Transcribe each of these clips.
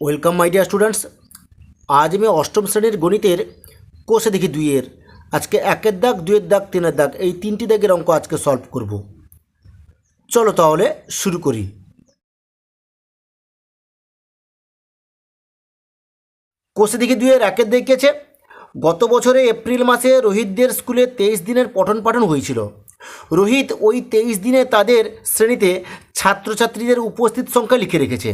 Welcome my dear students আজ আমি অষ্টম শ্রেণির গণিতের কোষে দেখি দুইয়ের। আজকে একের দাগ দুয়ের দাগ, তিনের দাগ, এই তিনটি দাগের অঙ্ক আজকে সলভ করব। চলো তাহলে শুরু করি। কোষে দেখি দুইয়ের, একের দেখিয়েছে গত বছরে এপ্রিল মাসে রোহিতদের স্কুলে তেইশ দিনের পঠন পাঠন হয়েছিল। রোহিত ওই তেইশ দিনে তাদের শ্রেণীতে ছাত্রছাত্রীদের উপস্থিত সংখ্যা লিখে রেখেছে।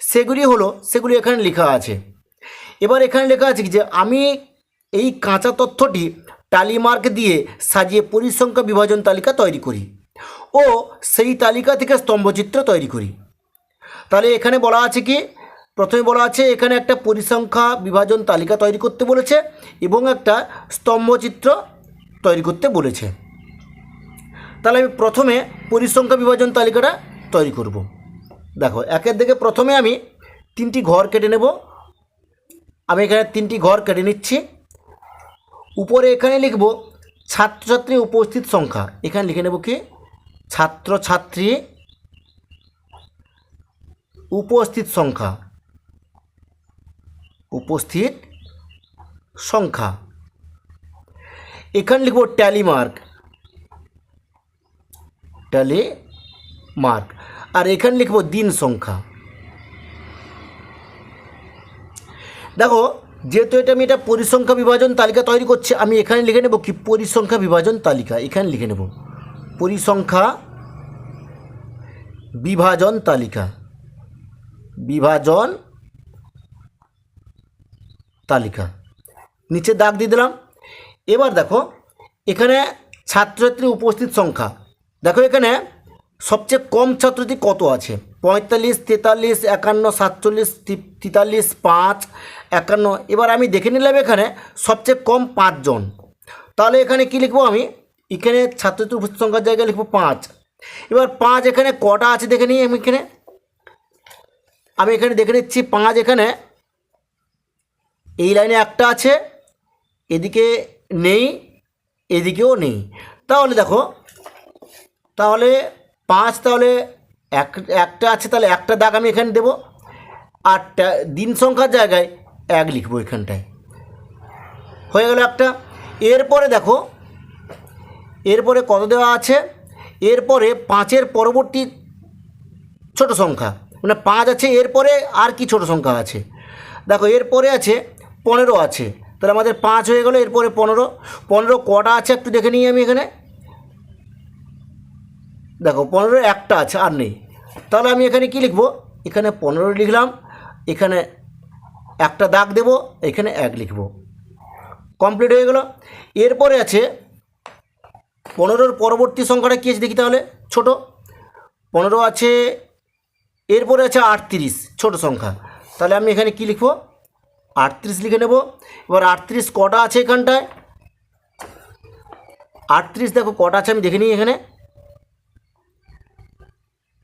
সেগুলি হলো, সেগুলি এখানে লেখা আছে। এবার এখানে লেখা আছে যে, আমি এই কাঁচা তথ্যটি টালিমার্ক দিয়ে সাজিয়ে পরিসংখ্যা বিভাজন তালিকা তৈরি করি ও সেই তালিকা থেকে স্তম্ভচিত্র তৈরি করি। তাহলে এখানে বলা আছে কি, প্রথমে বলা আছে এখানে একটা পরিসংখ্যা বিভাজন তালিকা তৈরি করতে বলেছে এবং একটা স্তম্ভচিত্র তৈরি করতে বলেছে। তাহলে আমি প্রথমে পরিসংখ্যা বিভাজন তালিকাটা তৈরি করব। দেখো, একের দিকে প্রথমে আমি তিনটি ঘর কেটে নেব। আমি এখানে তিনটি ঘর কেটে নিচ্ছি। উপরে এখানে লিখব ছাত্রছাত্রী উপস্থিত সংখ্যা। এখানে লিখে নেব কি? ছাত্রছাত্রী উপস্থিত সংখ্যা। উপস্থিত সংখ্যা। এখানে লিখব ট্যালি মার্ক। Tally mark. আর এখানে লিখব দিন সংখ্যা। দেখো, যেহেতু এটা আমি এটা পরিসংখ্যা বিভাজন তালিকা তৈরি করছি, আমি এখানে লিখে নেব কি পরিসংখ্যা বিভাজন তালিকা। এখানে লিখে নেব পরিসংখ্যা বিভাজন তালিকা। বিভাজন তালিকা। নিচে দাগ দিয়ে দিলাম। এবার দেখো, এখানে ছাত্রছাত্রী উপস্থিত সংখ্যা। দেখো এখানে সবচেয়ে কম ছাত্রছাত্রী কত আছে? পঁয়তাল্লিশ, তেতাল্লিশ, একান্ন, সাতচল্লিশ তেতাল্লিশ, পাঁচ, একান্ন। এবার আমি দেখে নিলাম এখানে সবচেয়ে কম পাঁচজন। তাহলে এখানে কি লিখব আমি? এখানে ছাত্রছাত্রী উপস্থিত সংখ্যার জায়গায় লিখব পাঁচ। এবার পাঁচ এখানে কটা আছে দেখে নিই আমি এখানে। আমি এখানে দেখে নিচ্ছি পাঁচ এখানে। এই লাইনে একটা আছে, এদিকে নেই, এদিকেও নেই। তাহলে দেখো, তাহলে পাঁচ তাহলে এক, একটা আছে তাহলে একটা দাগ আমি এখানে দেবো। আর টা- দিন সংখ্যার জায়গায় এক লিখব এখানটায়। হয়ে গেল একটা। এরপরে দেখো, এরপরে কত দেওয়া আছে? এরপরে পাঁচের পরবর্তী ছোট সংখ্যা মানে পাঁচ আছে, এরপরে আর কি ছোট সংখ্যা আছে? দেখো, এরপরে আছে পনেরো আছে। তাহলে আমাদের পাঁচ হয়ে গেলো, এরপরে পনেরো। পনেরো কটা আছে একটু দেখে নিই আমি এখানে। দেখো পনেরো একটা আছে, আর নেই। তাহলে আমি এখানে কি লিখব? এখানে পনেরো লিখলাম, এখানে একটা দাগ দেব, এখানে এক লিখব। কমপ্লিট হয়ে গেল। এরপরে আছে, পনেরোর পরবর্তী সংখ্যাটা কী আছে দেখি তাহলে, ছোট। পনেরো আছে, এরপরে আছে আটত্রিশ, ছোট সংখ্যা। তাহলে আমি এখানে কি লিখব? আটত্রিশ লিখে নেব। এবার আটত্রিশ কটা আছে এখানটায়? আটত্রিশ দেখো, কটা আছে আমি দেখে নিই এখানে।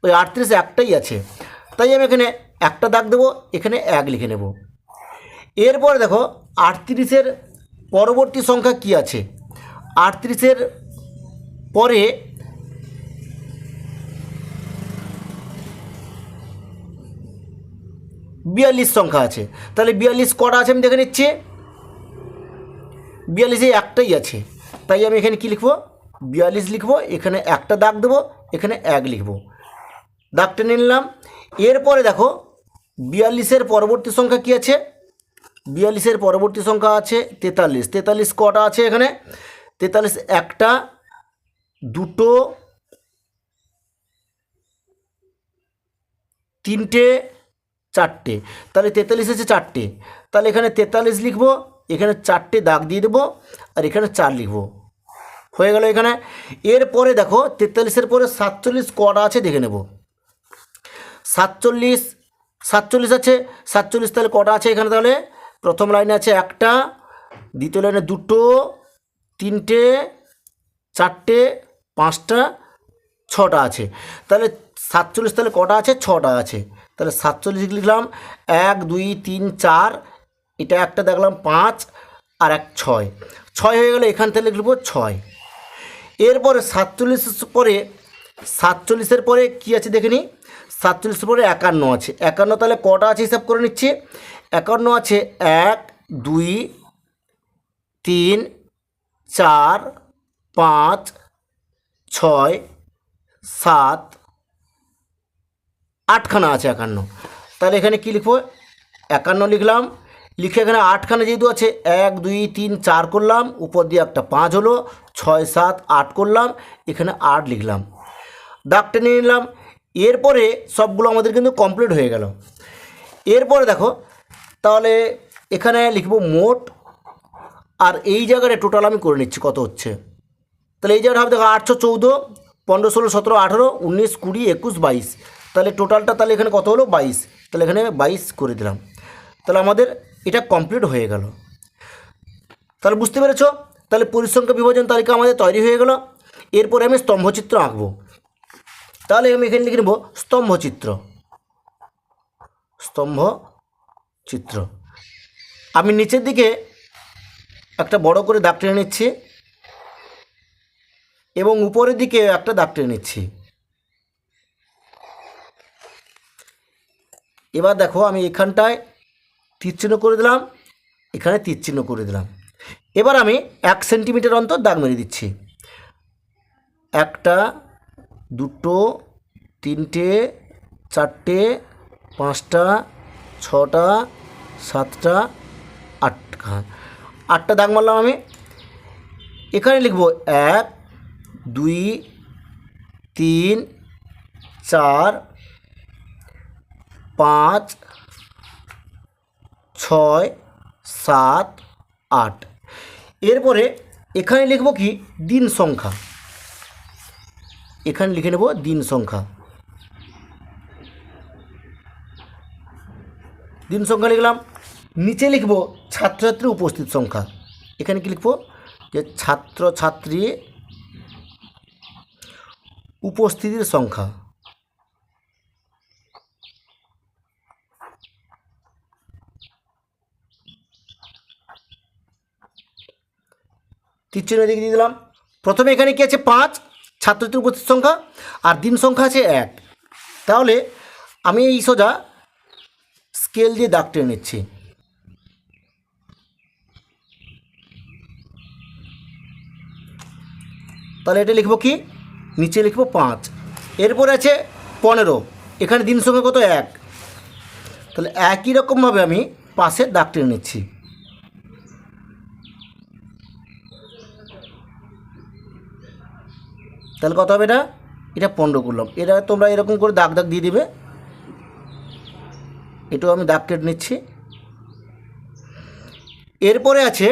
ওই আটত্রিশ একটাই আছে। তাই আমি এখানে একটা দাগ দেবো, এখানে এক লিখে নেব। এরপর দেখো, আটত্রিশের পরবর্তী সংখ্যা কি আছে? আটত্রিশের পরে বিয়াল্লিশ সংখ্যা আছে। তাহলে বিয়াল্লিশ কটা আছে আমি দেখে নিচ্ছি? বিয়াল্লিশে একটাই আছে। তাই আমি এখানে কি লিখব? বিয়াল্লিশ লিখব, এখানে একটা দাগ দেবো, এখানে এক লিখব। দাগ টেনে নিলাম। এরপরে দেখো, বিয়াল্লিশের পরবর্তী সংখ্যা কি আছে? বিয়াল্লিশের পরবর্তী সংখ্যা আছে তেতাল্লিশ। তেতাল্লিশ কটা আছে এখানে? তেতাল্লিশ একটা, দুটো, তিনটে, চারটে। তাহলে তেতাল্লিশ আছে চারটে। তাহলে এখানে তেতাল্লিশ লিখব, এখানে চারটে দাগ দিয়ে দেবো, আর এখানে চার লিখব। হয়ে গেল এখানে। এরপরে দেখো, তেতাল্লিশের পরে সাতচল্লিশ কটা আছে দেখে নেব। সাতচল্লিশ সাতচল্লিশ আছে, সাতচল্লিশ তাহলে কটা আছে এখানে তাহলে? প্রথম লাইনে আছে একটা, দ্বিতীয় লাইনে দুটো, তিনটে, চারটে, পাঁচটা, ছটা আছে। তাহলে সাতচল্লিশ তাহলে কটা আছে? ছটা আছে। তাহলে সাতচল্লিশ লিখলাম, এক, দুই, তিন, চার, এটা একটা দেখলাম পাঁচ আর এক ছয়। ছয় হয়ে গেলে এখান থেকে লিখব ছয়। এরপরে সাতচল্লিশের পরে সাতচল্লিশের পরে কী আছে দেখে নিই সাতচল্লিশের পরে একান্ন আছে। একান্ন তাহলে কটা আছে হিসাব করে নিচ্ছি? একান্ন আছে এক, দুই, তিন, চার, পাঁচ, ছয়, সাত, আটখানা আছে একান্ন। তাহলে এখানে কী লিখব? একান্ন লিখলাম। লিখে এখানে আটখানা যেহেতু আছে, এক, দুই, তিন, চার করলাম, উপর দিয়ে একটা পাঁচ হলো, ছয়, সাত, আট করলাম, এখানে আট লিখলাম। দাগ টেনে নিলাম এরপরে সবগুলো আমাদের কিন্তু কমপ্লিট হয়ে গেল। এরপরে দেখো, তাহলে এখানে লিখব মোট, আর এই জায়গাটা টোটাল আমি করে নিচ্ছি কত হচ্ছে। তাহলে এই জায়গাটা হবে দেখো আটশো চৌদ্দো, পনেরো, ষোলো, সতেরো, আঠেরো, উনিশ, কুড়ি, একুশ, বাইশ। তাহলে টোটালটা তাহলে এখানে কত হলো? বাইশ। তাহলে এখানে বাইশ করে দিলাম। তাহলে আমাদের এটা কমপ্লিট হয়ে গেল। তাহলে বুঝতে পেরেছ? তাহলে পরিসংখ্যা বিভাজন তালিকা আমাদের তৈরি হয়ে গেল। এরপরে আমি স্তম্ভচিত্র আঁকবো। তাহলে আমি এখানে লিখে নেব স্তম্ভচিত্র। স্তম্ভ চিত্র আমি নিচের দিকে একটা বড় করে দাগ টেনে নিচ্ছি এবং উপরের দিকে একটা দাগ টেনে নিচ্ছি। এবার দেখো আমি এখানটায় তীর চিহ্ন করে দিলাম, এখানে তীর চিহ্ন করে দিলাম। এবার আমি এক সেন্টিমিটার অন্তর দাগ মেরে দিচ্ছি। একটা দুটো, তিনটে, চারটে, পাঁচটা, ছটা, সাতটা, আটটা। আটটা দাগ মারলাম আমি। এখানে লিখব এক, দুই, তিন, চার, পাঁচ, ছয়, সাত, আট। এরপরে এখানে লিখব কি? দিন সংখ্যা। এখানে লিখে নেব দিন সংখ্যা। দিন সংখ্যা লিখলাম। নিচে লিখব ছাত্রছাত্রী উপস্থিত সংখ্যা। এখানে কি লিখব? যে ছাত্র ছাত্রী উপস্থিতির সংখ্যা। তীর চিহ্ন দিয়ে দিলাম। প্রথমে এখানে কি আছে? পাঁচ। ছাত্রছাত্রীর উপস্থিত সংখ্যা আর দিন সংখ্যা আছে এক। তাহলে আমি এই সোজা স্কেল দিয়ে দাগ টেনে নিচ্ছি। তাহলে এটা লিখব কি? নিচে লিখব পাঁচ। এরপরে আছে পনেরো। এখানে দিন সংখ্যা কত? এক। তাহলে একই রকমভাবে আমি পাশে দাগ টেনে নিচ্ছি। তাহলে কত হবে এটা? এটা পনেরো করলাম এটা তোমরা এরকম করে দাগ দাগ দিয়ে দেবে। এটাও আমি দাগ কেটে নিচ্ছি। এরপরে আছে,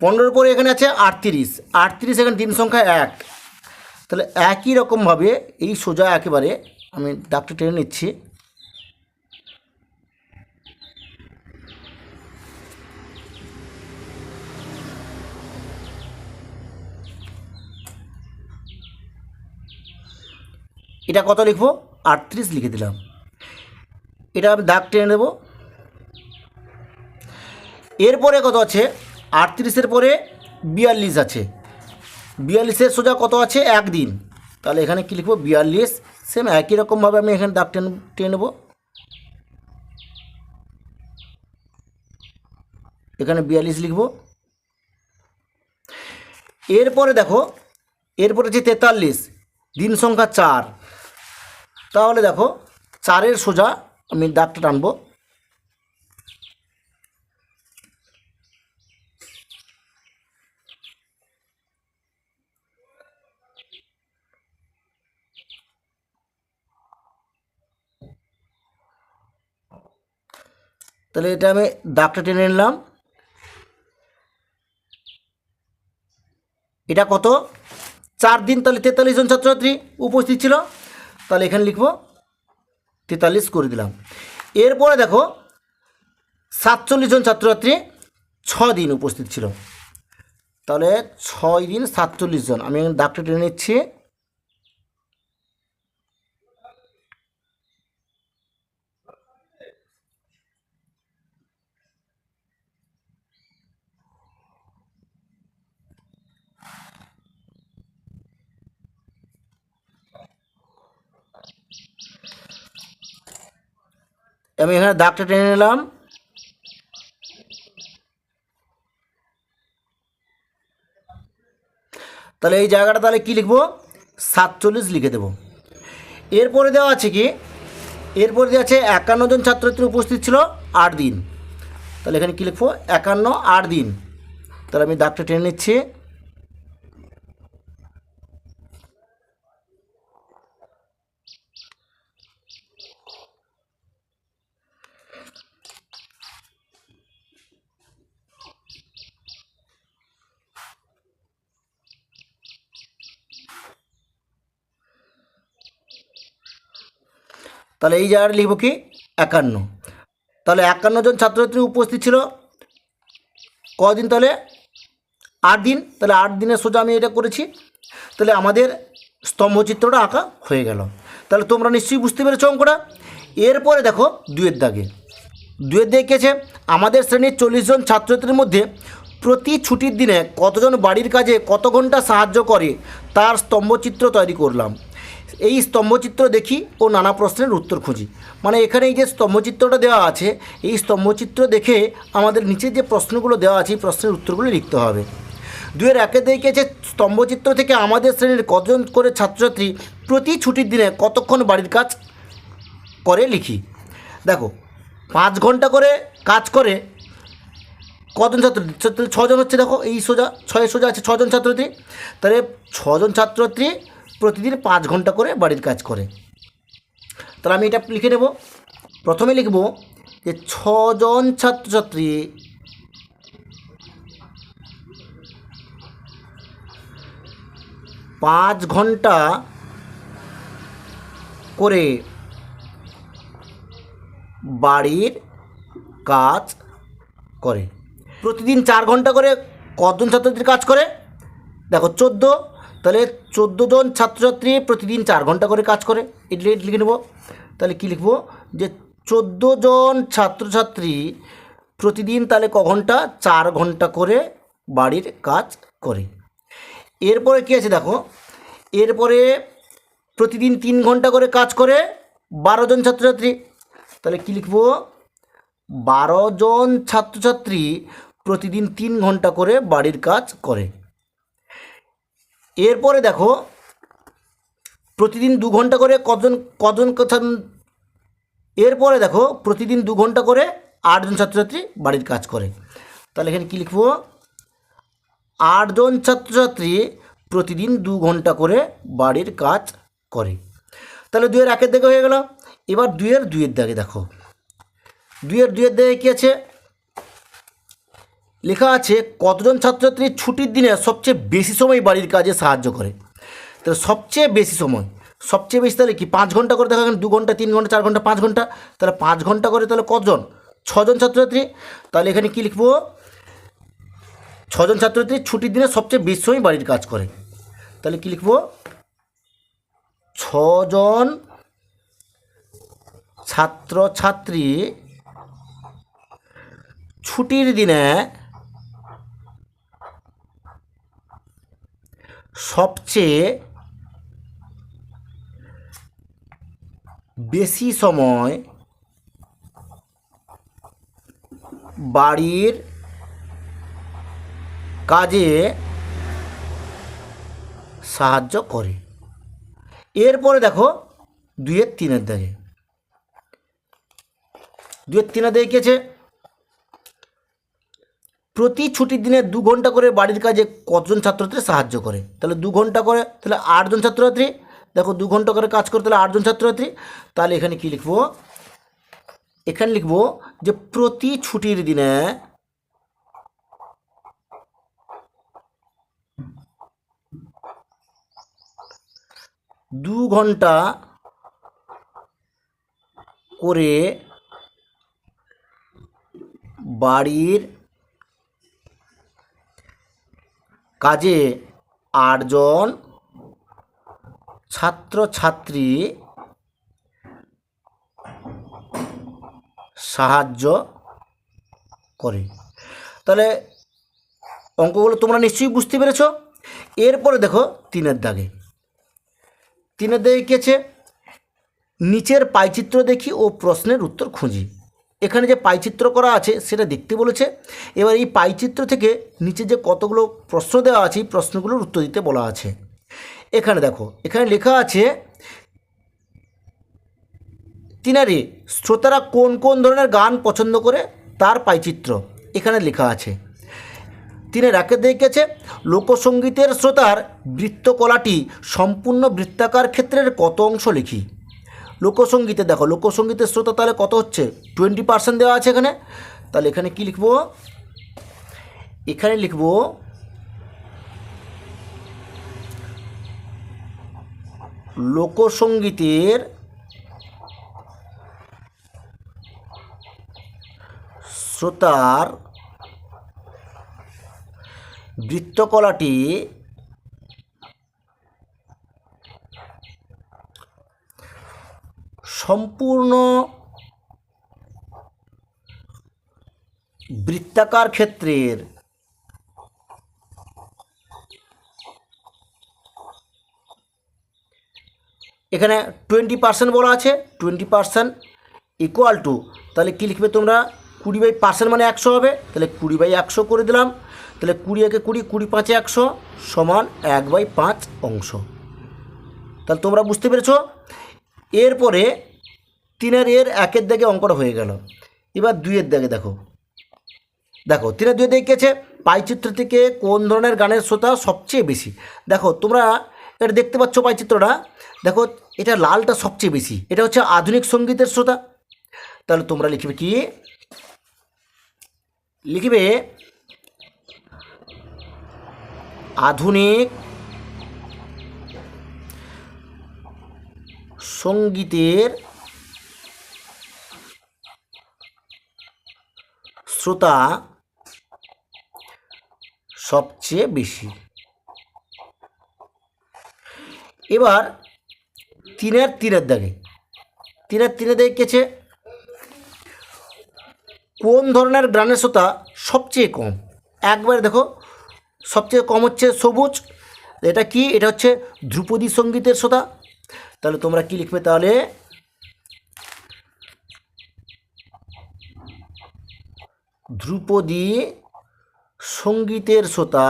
পনেরোর পরে এখানে আছে আটত্রিশ। আটত্রিশ এখানে দিন সংখ্যা এক। তাহলে একই রকমভাবে এই সোজা একেবারে আমি দাগটা টেনে নিচ্ছি। এটা কত লিখব? আটত্রিশ লিখে দিলাম। এটা আমি দাগ টেনে নেব। এরপরে কত আছে? আটত্রিশের পরে বিয়াল্লিশ আছে। বিয়াল্লিশের সোজা কত আছে? একদিন। তাহলে এখানে কী লিখব? বিয়াল্লিশ। সেম একই রকমভাবে আমি এখানে দাগ টেনে টেনে নেব। এখানে বিয়াল্লিশ লিখব। এরপরে দেখো, এরপরে আছে তেতাল্লিশ। দিন সংখ্যা চার। তাহলে দেখো চারের সোজা আমি দাগটা টানবো। তাহলে এটা আমি দাগটা টেনে নিলাম। এটা কত? চার দিন তাহলে তেতাল্লিশ জন ছাত্রছাত্রী উপস্থিত ছিল। তাহলে এখানে লিখব তেতাল্লিশ করে দিলাম। এরপরে দেখো, সাতচল্লিশ জন ছাত্রছাত্রী ছ দিন উপস্থিত ছিল। তাহলে ছয় দিন সাতচল্লিশ জন। আমি দাগটা টেনে নিচ্ছি। আমি এখানে দাগটা টেনে নিলাম। তাহলে এই জায়গাটা তাহলে কী লিখব? সাতচল্লিশ লিখে দেবো। এরপরে দেওয়া আছে কি? এরপরে দেওয়া আছে একান্ন জন ছাত্রছাত্রী উপস্থিত ছিল আট দিন। তাহলে এখানে কী লিখব? একান্ন, আট দিন। তাহলে আমি দাগটা টেনে নিচ্ছি। তাহলে এই জায়গাটা লিখব কি? একান্ন। তাহলে একান্ন জন ছাত্রছাত্রী উপস্থিত ছিল। কদিন তাহলে? আট দিন। তাহলে আট দিনের সোজা আমি এটা করেছি। তাহলে আমাদের স্তম্ভচিত্রটা আঁকা হয়ে গেল। তাহলে তোমরা নিশ্চয়ই বুঝতে পেরেছ অঙ্কটা। এরপরে দেখো দুয়ের দাগে। দুয়ের দাগে কেছে আমাদের শ্রেণির চল্লিশ জন ছাত্রছাত্রীর মধ্যে প্রতি ছুটির দিনে কতজন বাড়ির কাজে কত ঘণ্টা সাহায্য করে তার স্তম্ভচিত্র তৈরি করলাম। এই স্তম্ভচিত্র দেখি ও নানা প্রশ্নের উত্তর খুঁজি। মানে এখানে এই যে স্তম্ভচিত্রটা দেওয়া আছে, এই স্তম্ভচিত্র দেখে আমাদের নিচে যে প্রশ্নগুলো দেওয়া আছে, এই প্রশ্নের উত্তরগুলো লিখতে হবে। দুয়ের একে দেখেছে স্তম্ভচিত্র থেকে আমাদের শ্রেণির কতজন করে ছাত্রছাত্রী প্রতি ছুটির দিনে কতক্ষণ বাড়ির কাজ করে লিখি? দেখো, পাঁচ ঘণ্টা করে কাজ করে কজন ছাত্র, ছজন হচ্ছে দেখো, এই সোজা, ছয় সোজা আছে ছজন ছাত্রছাত্রী। তাহলে ছজন ছাত্রছাত্রী প্রতিদিন পাঁচ ঘণ্টা করে বাড়ির কাজ করে। তাহলে আমি এটা লিখে নেব। প্রথমে লিখব যে ছজন ছাত্রছাত্রী পাঁচ ঘণ্টা করে বাড়ির কাজ করে। প্রতিদিন চার ঘণ্টা করে কতজন ছাত্রছাত্রী কাজ করে? দেখো, চোদ্দ তাহলে চোদ্দ জন ছাত্রছাত্রী প্রতিদিন চার ঘণ্টা করে কাজ করে। এটা লিখে নেব। তাহলে কী লিখব? যে চোদ্দ জন ছাত্রছাত্রী প্রতিদিন তাহলে ক ঘণ্টা? চার ঘণ্টা করে বাড়ির কাজ করে। এরপরে কী আছে দেখো? এরপরে প্রতিদিন তিন ঘণ্টা করে কাজ করে বারো জন ছাত্রছাত্রী। তাহলে কী লিখব? বারো জন ছাত্রছাত্রী প্রতিদিন তিন ঘণ্টা করে বাড়ির কাজ করে। এরপরে দেখো, প্রতিদিন দু ঘণ্টা করে কজন কজন কথা- এরপরে দেখো, প্রতিদিন দু ঘণ্টা করে আটজন ছাত্রছাত্রী বাড়ির কাজ করে। তাহলে এখানে কী লিখব? আটজন ছাত্রছাত্রী প্রতিদিন দু ঘণ্টা করে বাড়ির কাজ করে। তাহলে দুয়ের একের দিকে হয়ে গেল। এবার দুয়ের দুয়ের দাগে দেখো। দুইয়ের দুয়ের দাগে কী আছে? লেখা আছে, কতজন ছাত্রছাত্রী ছুটির দিনে সবচেয়ে বেশি সময় বাড়ির কাজে সাহায্য করে? তাহলে সবচেয়ে বেশি সময়, সবচেয়ে বেশি তাহলে কি পাঁচ ঘণ্টা করে দেখা দু ঘণ্টা, তিন ঘণ্টা, চার ঘণ্টা, পাঁচ ঘণ্টা? তাহলে পাঁচ ঘণ্টা করে তাহলে কতজন ছজন ছাত্রছাত্রী? তাহলে এখানে কী লিখব? ছজন ছাত্রছাত্রী ছুটির দিনে সবচেয়ে বেশি সময় বাড়ির কাজ করে। তাহলে কী লিখব? ছজন ছাত্রছাত্রী ছুটির দিনে সবচেয়ে বেশি সময় বাড়ির কাজে সাহায্য করে। এরপরে দেখো দুইয়ের তিনের দাগে। দুইয়ের তিনের দাগে আছে? প্রতি ছুটির দিনে দু ঘণ্টা করে বাড়ির কাজে কতজন ছাত্রছাত্রী সাহায্য করে? তাহলে দু ঘণ্টা করে, তাহলে আটজন ছাত্রছাত্রী? দেখো, দু ঘণ্টা করে কাজ করে তাহলে আটজন ছাত্রছাত্রী? তাহলে এখানে কি লিখব? এখানে লিখব যে প্রতি ছুটির দিনে দু ঘণ্টা করে বাড়ির কাজে আটজন ছাত্রছাত্রী সাহায্য করে। তাহলে অঙ্কগুলো তোমরা নিশ্চয়ই বুঝতে পেরেছ। এরপরে দেখো তিনের দাগে। তিনের দাগে কী আছে? নিচের পাইচিত্র দেখি ও প্রশ্নের উত্তর খুঁজি। এখানে যে পাইচিত্র করা আছে সেটা দেখতে বলেছে। এবার এই পাইচিত্র থেকে নিচে যে কতগুলো প্রশ্ন দেওয়া আছে, এই প্রশ্নগুলোর উত্তর দিতে বলা আছে। এখানে দেখো, এখানে লেখা আছে, তিনারে, শ্রোতারা কোন কোন ধরনের গান পছন্দ করে, তার পাইচিত্র। এখানে লেখা আছে তিনি রাকে দেখেছে, লোকসঙ্গীতের শ্রোতার বৃত্তকলাটি সম্পূর্ণ বৃত্তাকার ক্ষেত্রের কত অংশ লিখি। লোকসঙ্গীতে দেখো, লোকসঙ্গীতের শ্রোতা তাহলে কত হচ্ছে? টোয়েন্টি পার্সেন্ট দেওয়া আছে এখানে। তাহলে এখানে কি লিখব? এখানে লিখব, লোকসঙ্গীতের শ্রোতার বৃত্তকলাটি সম্পূর্ণ বৃত্তাকার ক্ষেত্রের এখানে টোয়েন্টি পার্সেন্ট বলা আছে টোয়েন্টি পার্সেন্ট ইকুয়াল টু তাহলে কী লিখবে তোমরা? কুড়ি বাই পার্সেন্ট মানে একশো হবে, তাহলে কুড়ি বাই একশো করে দিলাম, তাহলে কুড়ি একে কুড়ি কুড়ি পাঁচে একশো সমান এক বাই পাঁচ অংশ। তাহলে তোমরা বুঝতে পেরেছ? এরপরে তিনের এর একের দাগে অঙ্কটা হয়ে গেল। এবার দুইয়ের দাগে দেখো। দেখো, তিনের দুই দেখেছে পাইচিত্র থেকে কোন ধরনের গানের শ্রোতা সবচেয়ে বেশি? দেখো, তোমরা এটা দেখতে পাচ্ছ পাইচিত্রটা। দেখো, এটা লালটা সবচেয়ে বেশি। এটা হচ্ছে আধুনিক সঙ্গীতের শ্রোতা। তাহলে তোমরা লিখবে কি? লিখবে আধুনিক সঙ্গীতের শ্রোতা সবচেয়ে বেশি। এবার তিনের তিনের দাগে। তিনের তিনে দেখেছে কোন ধরনের গানের শ্রোতা সবচেয়ে কম? একবার দেখো, সবচেয়ে কম হচ্ছে সবুজ। এটা কি? এটা হচ্ছে ধ্রুপদী সঙ্গীতের শ্রোতা। তাহলে তোমরা কি লিখবে তাহলে? ধ্রুপদী সঙ্গীতের শ্রোতা।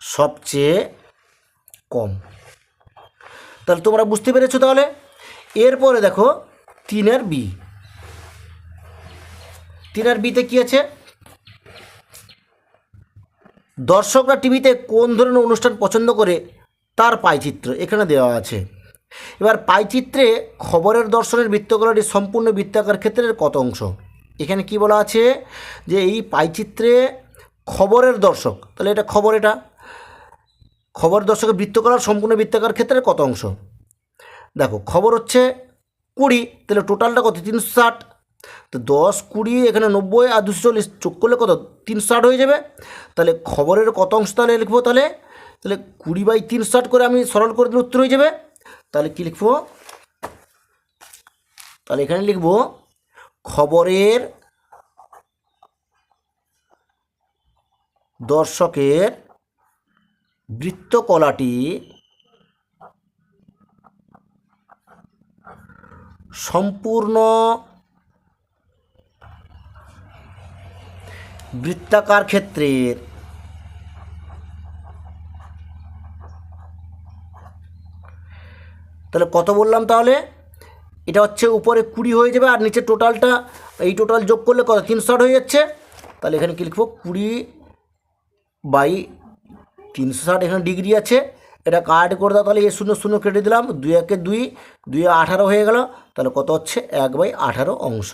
সবচেয়ে কম। তাহলে তোমরা বুঝতে পেরেছ তাহলে? এরপরে দেখো, তিনের বি। তিনের বিতে কী আছে? দর্শকরা টিভিতে কোন ধরনের অনুষ্ঠান পছন্দ করে তার পাইচিত্র এখানে দেওয়া আছে। এবার পাইচিত্রে খবরের দর্শনের বৃত্তকলাটি সম্পূর্ণ বৃত্তাকার ক্ষেত্রের কত অংশ? এখানে কি বলা আছে? যে এই পাইচিত্রে খবরের দর্শক, তাহলে এটা খবর এটা? খবর দর্শকের বৃত্তকলার সম্পূর্ণ বৃত্তাকার ক্ষেত্রের কত অংশ? দেখো, খবর হচ্ছে কুড়ি, তাহলে টোটালটা কত? তিনশো ষাট। তো দশ, কুড়ি, এখানে নব্বই আর দুশো চল্লিশ চোখ করলে কত? তিনশো ষাট হয়ে যাবে। তাহলে খবরের কত অংশ তাহলে লিখব তাহলে? তাহলে কুড়ি বাই তিনশো ষাট করে আমি সরল করে দিলে উত্তর হয়ে যাবে। তাহলে কী লিখব? তাহলে এখানে লিখব, খবরের দর্শকের বৃত্তকলাটি সম্পূর্ণ বৃত্তাকার ক্ষেত্রের তাহলে কত বললাম তাহলে? এটা হচ্ছে উপরে কুড়ি হয়ে যাবে আর নিচে টোটালটা এই টোটাল যোগ করলে কত? তিনশো ষাট হয়ে যাচ্ছে। তাহলে এখানে কি লিখব? কুড়ি বাই তিনশো ষাট, এখানে ডিগ্রি আছে। এটা কাট করে দাও, তাহলে এ শূন্য শূন্য কেটে দিলাম। দুই একে দুই দুই আঠারো হয়ে গেল। তাহলে কত হচ্ছে? এক বাই আঠারো অংশ।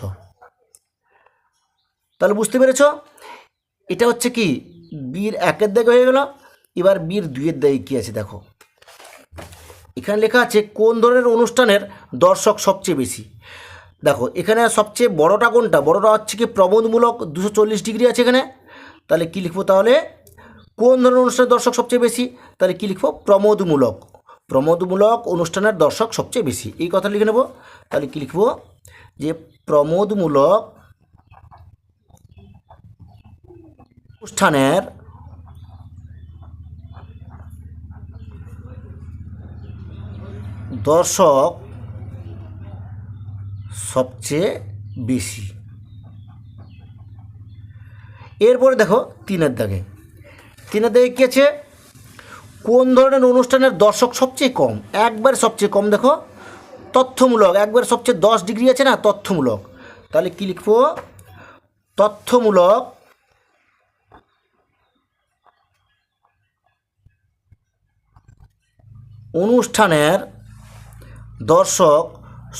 তাহলে বুঝতে পেরেছ? এটা হচ্ছে কি? বীর একের দাগে হয়ে গেল। এবার বীর দুইয়ের দাগে কী আছে দেখো। এখানে লেখা আছে, কোন ধরনের অনুষ্ঠানের দর্শক সবচেয়ে বেশি? দেখো, এখানে সবচেয়ে বড়টা কোনটা? বড়টা হচ্ছে কি প্রবোধমূলক দুশো চল্লিশ ডিগ্রি আছে এখানে। তাহলে কী লিখব তাহলে? কোন ধরনের অনুষ্ঠানের দর্শক সবচেয়ে বেশি? তাহলে কী লিখব? প্রমোদমূলক। প্রমোদমূলক অনুষ্ঠানের দর্শক সবচেয়ে বেশি। এই কথা লিখে নেব। তাহলে কী লিখব? যে প্রমোদমূলক অনুষ্ঠানের দর্শক সবচেয়ে বেশি। এরপরে দেখো তিনের দাগে। তিনের দাগে কী আছে? কোন ধরনের অনুষ্ঠানের দর্শক সবচেয়ে কম? একবার সবচেয়ে কম দেখো। তথ্যমূলক, একবার সবচেয়ে দশ ডিগ্রি আছে না? তথ্যমূলক। তাহলে কী লিখব? তথ্যমূলক অনুষ্ঠানের দর্শক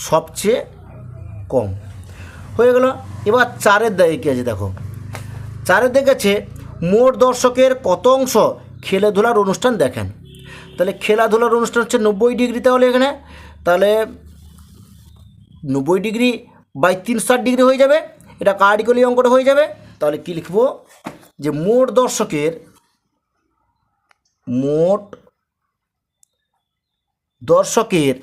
সবচেয়ে কম। হয়ে গেল, এবার চারের দাগে কী আছে দেখো। চারের দিকে আছে, মোট দর্শকের কত অংশ খেলাধুলার অনুষ্ঠান দেখেন। তাহলে খেলাধুলার অনুষ্ঠান হচ্ছে নব্বই ডিগ্রি তাহলে এখানে। তাহলে নব্বই ডিগ্রি বাই তিন ষাট ডিগ্রি হয়ে যাবে, এটা কার্ডিকলি অঙ্কটা হয়ে যাবে? তাহলে কী লিখব? যে মোট দর্শকের মোট দর্শকের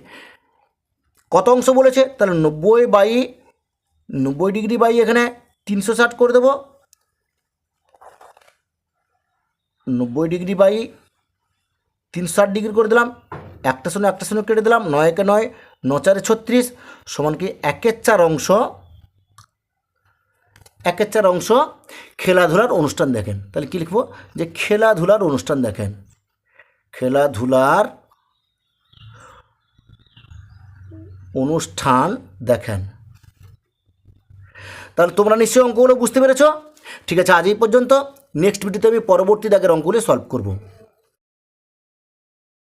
কত অংশ বলেছে? তাহলে নব্বই বাই, নব্বই ডিগ্রি বাই এখানে তিনশো ষাট করে দেবো। নব্বই ডিগ্রি বাই তিনশো ষাট ডিগ্রি করে দিলাম। একটা শূন্য একটা শূন্য কেটে দিলাম। নয়কে নয়, ন চারে ছত্রিশ সমান কি একের চার অংশ? একের চার অংশ খেলাধুলার অনুষ্ঠান দেখেন। তাহলে কী লিখব? যে খেলাধুলার অনুষ্ঠান দেখেন। খেলাধুলার অনুষ্ঠান দেখেন। তাহলে তোমরা নিশ্চয়ই অঙ্কগুলো বুঝতে পেরেছ? ঠিক আছে, আজ এই পর্যন্ত। নেক্সট ভিডিওতে আমি পরবর্তী দাগের অঙ্কগুলি সলভ করব।